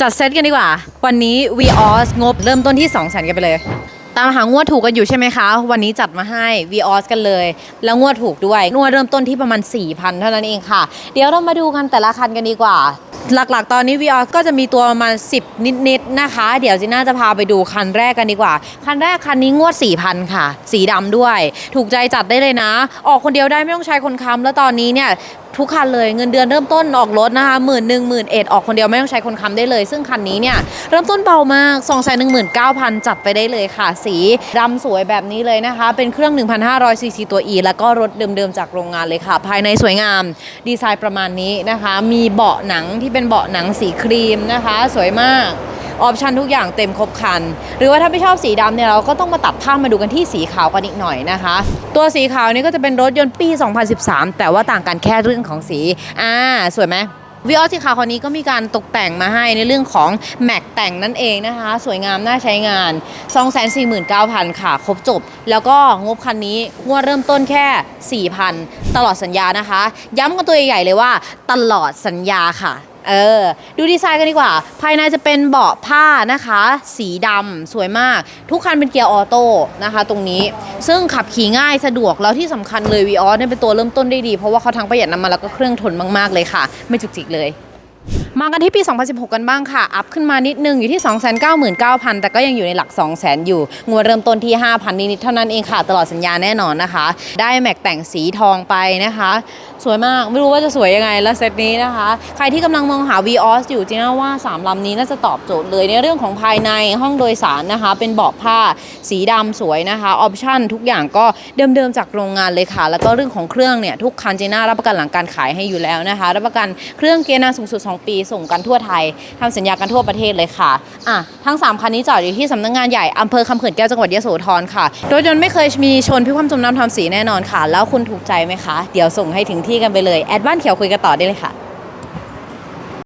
จัดเซตกันดีกว่า วันนี้ VOS งบเริ่มต้นที่2 0 0 0 0 0กันไปเลย ตามหางวดถูกกันอยู่ใช่ไหมคะ วันนี้จัดมาให้ VOS กันเลย แล้วงวดถูกด้วยงวดเริ่มต้นที่ประมาณ 4,000 เท่านั้นเองค่ะ เดี๋ยวเรามาดูกันแต่ละคันกันดีกว่า หลักๆ ตอนนี้ VOS ก็จะมีตัวประมาณ 10 นิดๆนะคะ เดี๋ยวจีน่าจะพาไปดูคันแรกกันดีกว่า คันแรกคันนี้งวด 4,000 ค่ะ สีดำด้วย ถูกใจจัดได้เลยนะ ออกคนเดียวได้ไม่ต้องใช้คนค้ำแล้วตอนนี้เนี่ยทุกคันเลยเงินเดือนเริ่มต้นออกรถนะคะหมื่นหนึ่งหมื่นเอ็ดออกคนเดียวไม่ต้องใช้คนค้ำได้เลย ซึ่งคันนี้เนี่ยเริ่มต้นเบามาก2องแสนหนึ่งหมื่นเก้าพันจัดไปได้เลยค่ะ สีดำสวยแบบนี้เลยนะคะ เป็นเครื่อง 1,500ซีซีตัว E แล้วก็รถเดิมๆจากโรงงานเลยค่ะ ภายในสวยงามดีไซน์ประมาณนี้นะคะ มีเบาะหนังที่เป็นเบาะหนังสีครีมนะคะ สวยมาก ออปชันทุกอย่างเต็มครบคัน หรือว่าถ้าไม่ชอบสีดำเนี่ยเราก็ต้องมาตัดภาพมาดูกันที่สีขาวกันอีกหน่อยนะคะ ตัวสีขาวนี่ก็จะเป็นรถยนต์ปี 2013 แต่ว่าต่างกันแค่เรื่องของสีอ่าสวยไหมวิออสีขาวคนนี้ก็มีการตกแต่งมาให้ในเรื่องของแม็กแต่งนั่นเองนะคะ สวยงามน่าใช้งาน 249,000 ค่ะ ครบจบ แล้วก็งบคันนี้งวดเริ่มต้นแค่ 4,000 ตลอดสัญญานะคะ ย้ำกันตัวใหญ่ๆเลยว่าตลอดสัญญาค่ะ เออ ดูดีไซน์กันดีกว่า ภายในจะเป็นเบาะผ้านะคะ สีดำสวยมาก ทุกคันเป็นเกียร์ออโต้นะคะ ตรงนี้ ซึ่งขับขี่ง่ายสะดวก แล้วที่สำคัญเลยวีออสเนี่ยเป็นตัวเริ่มต้นได้ดี เพราะว่าเขาทั้งประหยัดน้ำมันแล้วก็เครื่องทนมาก ๆ เลยค่ะ ไม่จุกจิกเลย มากันที่ปี 2016 กันบ้างค่ะ อัพขึ้นมานิดนึงอยู่ที่ 299,000 แต่ก็ยังอยู่ในหลัก 200,000 อยู่งวดเริ่มต้นที่ 5,000 นิดๆเท่านั้นเองค่ะ ตลอดสัญญาแน่นอนนะคะ ได้แม็กแต่งสีทองไปนะคะ สวยมากไม่รู้ว่าจะสวยยังไงแล้วเซตนี้นะคะ ใครที่กำลังมองหา VOS อยู่จีน่าว่า 3 ลำนี้น่าจะตอบโจทย์เลยในเรื่องของภายในห้องโดยสารนะคะ เป็นเบาะผ้าสีดำสวยนะคะออปชั่นทุกอย่างก็เดิมๆจากโรงงานเลยค่ะ แล้วก็เรื่องของเครื่องเนี่ยทุกคันจีน่ารับประกันหลังการขายให้อยู่แล้วนะคะ รับประกันเครื่องเกียร์นาสูงสุด 2 ปีส่งกันทั่วไทยทำสัญญากันทั่วประเทศเลยค่ะอะทั้ง 3 คันนี้จอดอยู่ที่สำนักงานใหญ่อำเภอคำเขื่อนแก้วจังหวัดยโสธรค่ะรถยนต์ไม่เคยมีชนพิความจมน้ำทำสีแน่นอนค่ะ แล้วคุณถูกใจไหมคะ เดี๋ยวส่งให้ถึงที่กันไปเลยแอดบ้านเขียวคุยกันต่อได้เลยค่ะ